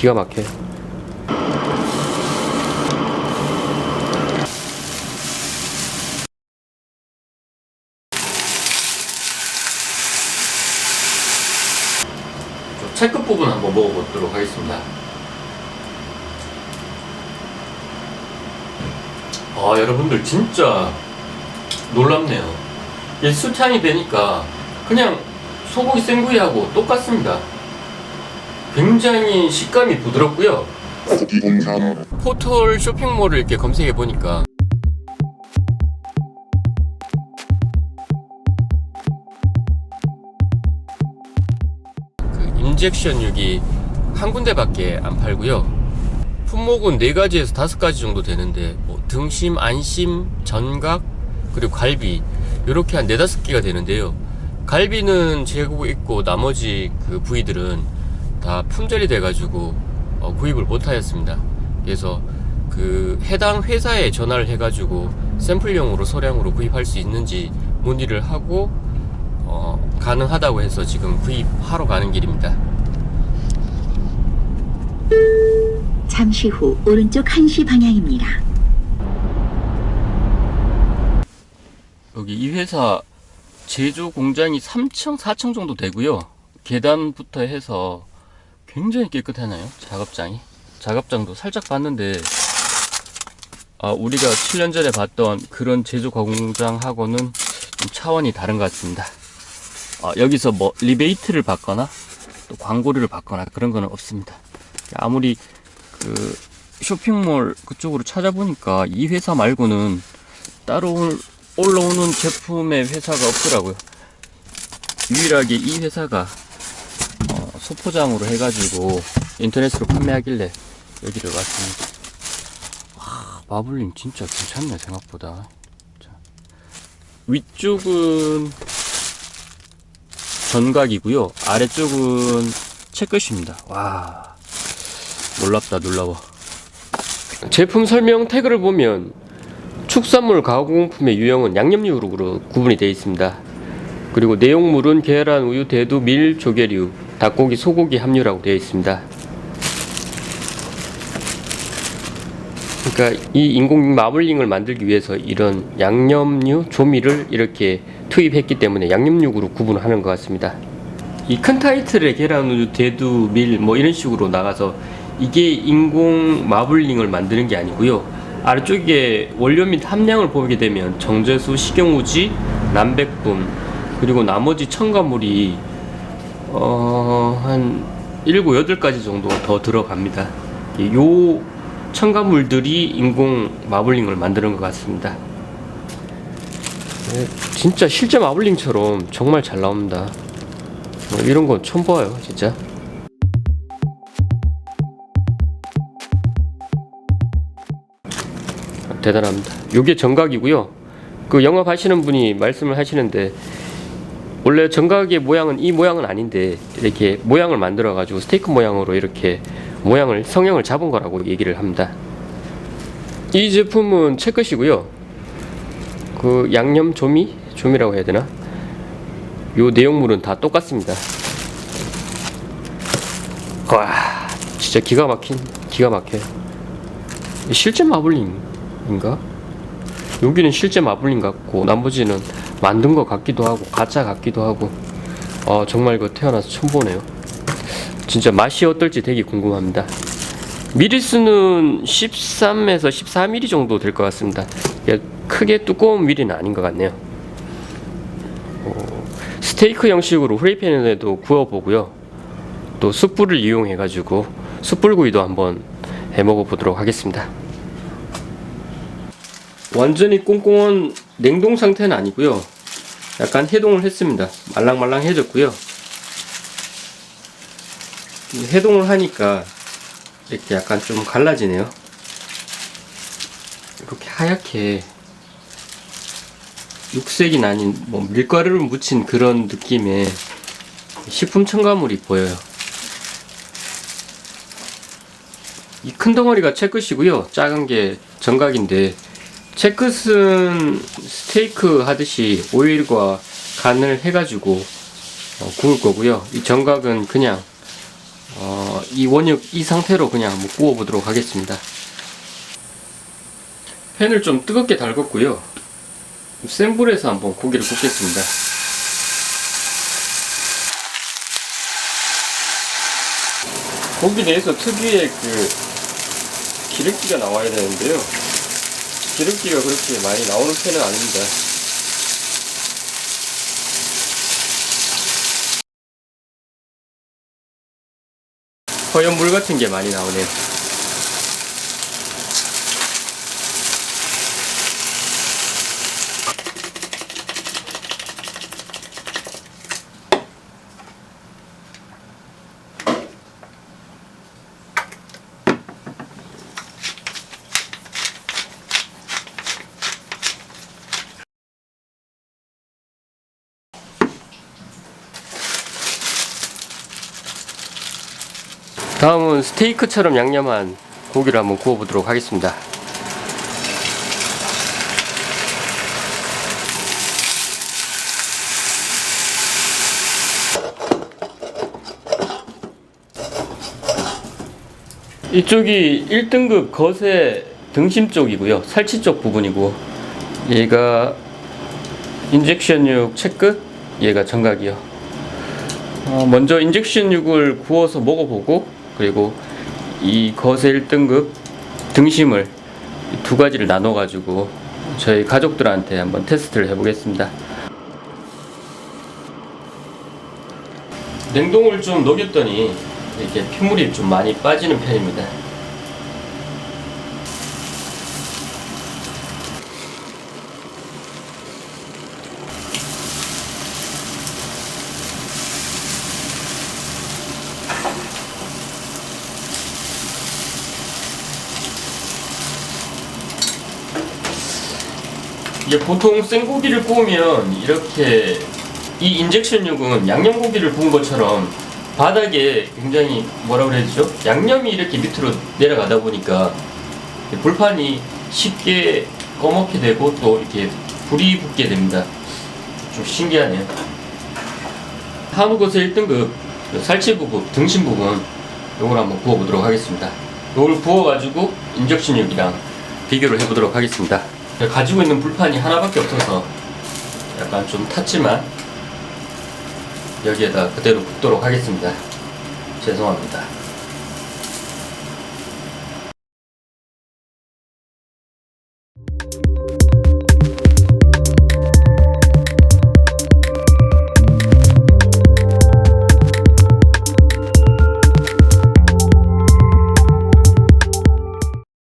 기가 막혀요. 체크 부분 한번 먹어보도록 하겠습니다. 아 여러분들 진짜 놀랍네요. 이 수탕이 되니까 그냥 소고기 생구이하고 똑같습니다. 굉장히 식감이 부드럽고요. 포털 쇼핑몰을 이렇게 검색해 보니까 그 인젝션 육이 한 군데밖에 안 팔고요. 품목은 네 가지에서 다섯 가지 정도 되는데 뭐 등심, 안심, 전각 그리고 갈비 이렇게 한 네다섯 개가 되는데요. 갈비는 재고 있고 나머지 그 부위들은 다 품절이 돼가지고 어, 구입을 못하였습니다. 그래서 그 해당 회사에 전화를 해가지고 샘플용으로 소량으로 구입할 수 있는지 문의를 하고 어, 가능하다고 해서 지금 구입하러 가는 길입니다. 잠시 후 오른쪽 1시 방향입니다. 여기 이 회사 제조 공장이 3층, 4층 정도 되고요. 계단부터 해서 굉장히 깨끗하네요. 작업장이. 작업장도 살짝 봤는데 아, 우리가 7년 전에 봤던 그런 제조 공장하고는 좀 차원이 다른 것 같습니다. 아, 여기서 뭐 리베이트를 받거나 또 광고료를 받거나 그런 거는 없습니다. 아무리 그 쇼핑몰 그쪽으로 찾아보니까 이 회사 말고는 따로 올- 올라오는 제품의 회사가 없더라고요. 유일하게 이 회사가 어, 소포장으로 해가지고 인터넷으로 판매하길래 여기를 왔습니다. 와, 마블링 진짜 괜찮네 생각보다. 자, 위쪽은 전각이고요. 아래쪽은 채끝입니다. 와, 놀랍다 놀라워. 제품 설명 태그를 보면 축산물 가공품의 유형은 양념육으로 구분이 되어 있습니다. 그리고 내용물은 계란, 우유, 대두, 밀, 조개류, 닭고기, 소고기 함유라고 되어 있습니다. 그러니까 이 인공 마블링을 만들기 위해서 이런 양념류, 조미를 이렇게 투입했기 때문에 양념육으로 구분하는 것 같습니다. 이 큰 타이틀의 계란, 우유, 대두, 밀 뭐 이런 식으로 나가서 이게 인공 마블링을 만드는 게 아니고요. 아래쪽에 원료 및 함량을 보게 되면 정제수, 식용우지, 남백분 그리고 나머지 첨가물이 어, 한 7, 8가지 정도 더 들어갑니다. 요 첨가물들이 인공 마블링을 만드는 것 같습니다. 네, 진짜 실제 마블링처럼 정말 잘 나옵니다. 어, 이런 건 처음 봐요, 진짜. 대단합니다. 요게 정각이고요. 그 영업하시는 분이 말씀을 하시는데 원래 정각의 모양은 이 모양은 아닌데 이렇게 모양을 만들어 가지고 스테이크 모양으로 이렇게 모양을 성형을 잡은 거라고 얘기를 합니다. 이 제품은 채끝이고요. 그 양념 조미 조미라고 해야 되나? 요 내용물은 다 똑같습니다. 와, 진짜 기가 막힌 기가 막혀요. 실제 마블링인가? 여기는 실제 마블링 같고 나머지는 만든 것 같기도 하고 가짜 같기도 하고 어, 정말 이거 태어나서 처음 보네요. 진짜 맛이 어떨지 되게 궁금합니다. 미리수는 13에서 14mm 정도 될 것 같습니다. 예, 크게 두꺼운 미리는 아닌 것 같네요. 어, 스테이크 형식으로 후라이팬에도 구워보고요. 또 숯불을 이용해 가지고 숯불구이도 한번 해 먹어 보도록 하겠습니다. 완전히 꽁꽁한 냉동 상태는 아니고요. 약간 해동을 했습니다. 말랑말랑해졌고요. 이 해동을 하니까 이렇게 약간 좀 갈라지네요. 이렇게 하얗게 육색이 아닌 뭐 밀가루를 묻힌 그런 느낌의 식품 첨가물이 보여요. 이 큰 덩어리가 채끝이고요. 작은 게 정각인데 채끝은 스테이크 하듯이 오일과 간을 해가지고 어, 구울 거고요. 이 정각은 그냥 어, 이 원육 이 상태로 그냥 한번 구워 보도록 하겠습니다. 팬을 좀 뜨겁게 달궜고요. 센 불에서 한번 고기를 굽겠습니다. 고기 내에서 특유의 그 기름기가 나와야 되는데요. 기름기가 그렇게 많이 나오는 편은 아닙니다. 허연 물 같은 게 많이 나오네요. 다음은 스테이크처럼 양념한 고기를 한번 구워보도록 하겠습니다. 이쪽이 1등급 거세 등심 쪽이고요. 살치 쪽 부분이고 얘가 인젝션육 채끝 얘가 정각이요. 어, 먼저 인젝션육을 구워서 먹어보고 그리고 이 거세 1등급 등심을 이두 가지를 나눠 가지고 저희 가족들한테 한번 테스트를 해보겠습니다. 냉동을 좀 녹였더니 이렇게 핏물이 좀 많이 빠지는 편입니다. 이게 보통 생고기를 구우면 이렇게 이 인젝션육은 양념고기를 구운 것처럼 바닥에 굉장히 뭐라 그래야 되죠? 양념이 이렇게 밑으로 내려가다 보니까 불판이 쉽게 꺼먹게 되고 또 이렇게 불이 붙게 됩니다. 좀 신기하네요. 한우것의 1등급 살치 부분, 등심 부분 요걸 한번 구워보도록 하겠습니다. 요걸 구워가지고 인젝션육이랑 비교를 해보도록 하겠습니다. 제가 가지고 있는 불판이 하나밖에 없어서 약간 좀 탔지만 여기에다 그대로 굽도록 하겠습니다. 죄송합니다.